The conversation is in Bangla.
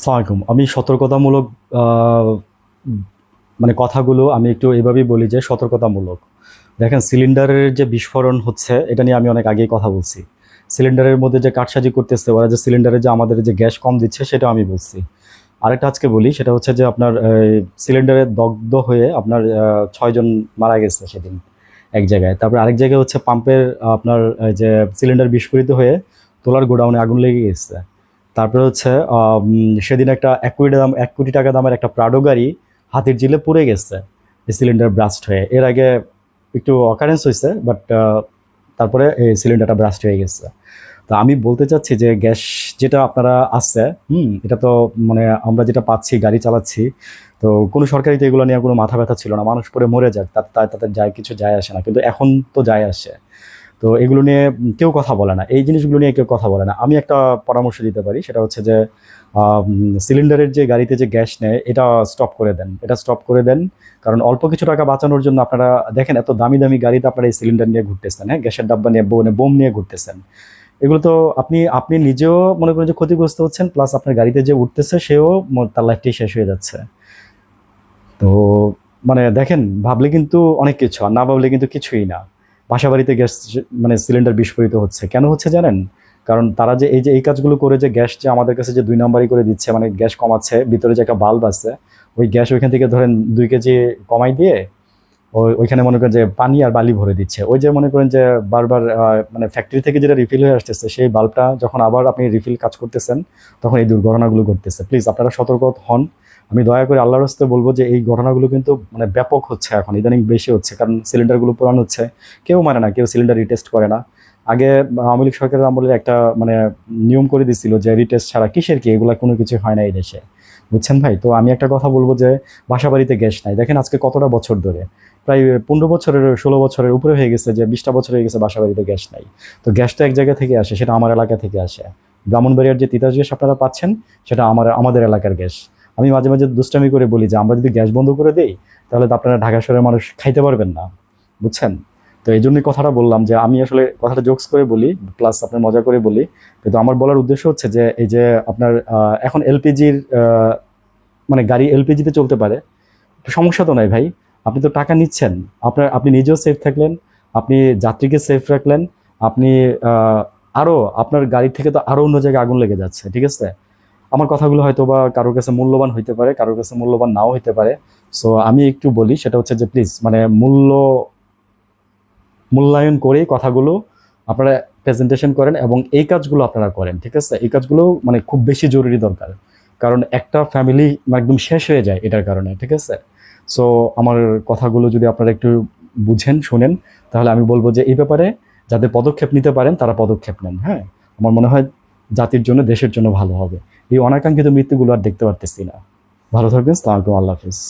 আসসালামু আলাইকুম আমি সতর্কতামূলক মানে কথাগুলো আমি একটু এভাবেই বলি যে সতর্কতামূলক। দেখেন, সিলিন্ডারের যে বিস্ফোরণ হচ্ছে, এটা নিয়ে আমি অনেক আগেই কথা বলছি। সিলিন্ডারের মধ্যে যে কাটসাজি করতেছে, ওরা যে সিলিন্ডারে যে আমাদের যে গ্যাস কম দিচ্ছে সেটা আমি বলছি। আরেকটা আজকে বলি, সেটা হচ্ছে যে আপনার সিলিন্ডারে দগ্ধ হয়ে আপনার ছয়জন মারা গেছে সেদিন এক জায়গায়। তারপর আরেক জায়গায় হচ্ছে পাম্পের, আপনার যে সিলিন্ডার বিস্ফোরিত হয়ে তোলার গোডাউনে আগুন লেগে গেছে। তারপরে হচ্ছে সেদিন একটা এক কোটি দাম, এক কোটি টাকা দামের একটা প্রাডো গাড়ি হাতির জিলে পুড়ে গেছে সিলিন্ডার ব্রাস্ট হয়ে। এর আগে একটু অকারেন্স হয়েছে বাট তারপরে এই সিলিন্ডারটা ব্রাস্ট হয়ে গেছে। তো আমি বলতে চাচ্ছি যে গ্যাস যেটা আপনারা আসছে হুম, এটা তো মানে আমরা যেটা পাচ্ছি, গাড়ি চালাচ্ছি, তো কোনো সরকারিতে এগুলো নিয়ে কোনো মাথা ব্যথা ছিল না। মানুষ পরে মরে যাক, তাতে তাদের যায়, কিছু যায় আসে না। কিন্তু এখন তো যায় আসে। তো এগুলো নিয়ে কেউ কথা বলে না। এই জিনিসগুলো নিয়ে কেউ কথা বলে না। আমি একটা পরামর্শ দিতে পারি, সেটা হচ্ছে যে সিলিন্ডারের যে গাড়িতে যে গ্যাস নেয়, এটা স্টপ করে দেন। এটা স্টপ করে দেন, কারণ অল্প কিছু টাকা বাঁচানোর জন্য আপনারা দেখেন এত দামি দামি গাড়িতে আপনারা এই সিলিন্ডার নিয়ে ঘুরতেছেন হ্যাঁ? গ্যাসের ডাব্বা নিয়ে বোনে বোম নিয়ে ঘুরতেছেন। এগুলো তো আপনি আপনি নিজেও মনে করেন যে ক্ষতিগ্রস্ত হচ্ছেন প্লাস আপনার গাড়িতে যে উঠতেছে, সেও তার লাইফটাই শেষ হয়ে যাচ্ছে। তো মানে দেখেন, ভাবলে কিন্তু অনেক কিছু, আর না ভাবলে কিন্তু কিছুই না। বাসা বাড়িতে গ্যাস মানে সিলিন্ডার বিস্ফোরিত হচ্ছে। কেন হচ্ছে জানেন? কারণ তারা যে এই যে, এই কাজগুলো করে যে গ্যাস যে আমাদের কাছে যে দুই নাম্বারই করে দিচ্ছে মানে গ্যাস কমাচ্ছে, ভিতরে যে একটা বাল্ব আছে, ওই গ্যাস ওইখান থেকে ধরেন দুই কেজি কমাই দিয়ে ওই, ওইখানে মনে করেন যে পানি আর বালি ভরে দিচ্ছে। ওই যে মনে করেন যে বারবার মানে ফ্যাক্টরি থেকে যেটা রিফিল হয়ে আসতেছে, সেই বাল্বটা যখন আবার আপনি রিফিল কাজ করতেছেন, তখন এই দুর্ঘটনাগুলো ঘটতেছে। প্লিজ আপনারা সতর্ক হন। আমি দয়া করে আল্লাহর হস্তে বলব যে এই ঘটনাগুলো কিন্তু মানে ব্যাপক হচ্ছে এখন, ইদানিং বেশি হচ্ছে, কারণ সিলিন্ডারগুলো পুরানো হচ্ছে। কেউ মানে না, কেউ সিলিন্ডার রিটেস্ট করে না। আগে আওয়ামী লীগ সরকারের আমলে একটা মানে নিয়ম করে দিছিল যে রিটেস্ট ছাড়া কিসের কি, এগুলা কোনো কিছু হয় না এই দেশে। বুঝছেন ভাই? তো আমি একটা কথা বলব যে বাসা বাড়িতে গ্যাস নাই। দেখেন আজকে কতটা বছর ধরে? প্রায় পনেরো বছরের, ষোলো বছরের উপরে হয়ে গেছে যে বিশটা বছর হয়ে গেছে বাসা বাড়িতে গ্যাস নাই। তো গ্যাস তো এক জায়গা থেকে আসে, সেটা আমার এলাকা থেকে আসে। ব্রাহ্মণবাড়িয়ার যে তিতাস গ্যাস আপনারা পাচ্ছেন, সেটা আমার, আমাদের এলাকার গ্যাস। আমি মাঝে মাঝে দুষ্টামি করে বলি যে আমরা যদি গ্যাস বন্ধ করে দিই তাহলে তো আপনারা ঢাকা শহরের মানুষ খাইতে পারবেন না। বুঝছেন? তো এই জন্যই কথাটা বললাম যে আমি আসলে কথাটা জোকস করে বলি প্লাস আপনার মজা করে বলি। কিন্তু আমার বলার উদ্দেশ্য হচ্ছে যে এই যে আপনার এখন এলপিজির মানে গাড়ি এলপিজিতে চলতে পারে। সমস্যা তো নাই ভাই। আপনি তো টাকা নিচ্ছেন। আপনার আপনি নিজেও সেফ থাকলেন আপনি যাত্রীকে সেফ রাখলেন আপনি আহ, আরও আপনার গাড়ি থেকে তো আরও অন্য জায়গায় আগুন লেগে যাচ্ছে ঠিক আছে? আমার কথাগুলো হয়তো বা কারোর কাছে মূল্যবান হইতে পারে, কারোর কাছে মূল্যবান নাও হইতে পারে। সো আমি একটু বলি, সেটা হচ্ছে যে প্লিজ মানে মূল্য, মূল্যায়ন করে কথাগুলো আপনারা প্রেজেন্টেশন করেন এবং এই কাজগুলো আপনারা করেন, ঠিক আছে? এই কাজগুলো মানে খুব বেশি জরুরি দরকার। কারণ একটা ফ্যামিলি একদম শেষ হয়ে যায় এটার কারণে, ঠিক আছে? সো আমার কথাগুলো যদি আপনারা একটু বুঝেন, শুনেন, তাহলে আমি বলব যে এই ব্যাপারে যাদের পদক্ষেপ নিতে পারেন, তারা পদক্ষেপ নেন হ্যাঁ? আমার মনে হয় জাতির জন্য, দেশের জন্য ভালো হবে। এই অনাকাঙ্ক্ষিত মৃত্যুগুলো আর দেখতে পারতেছি না। ভালো থাকবেন সালামালাইকুম আল্লাহ হাফিজ।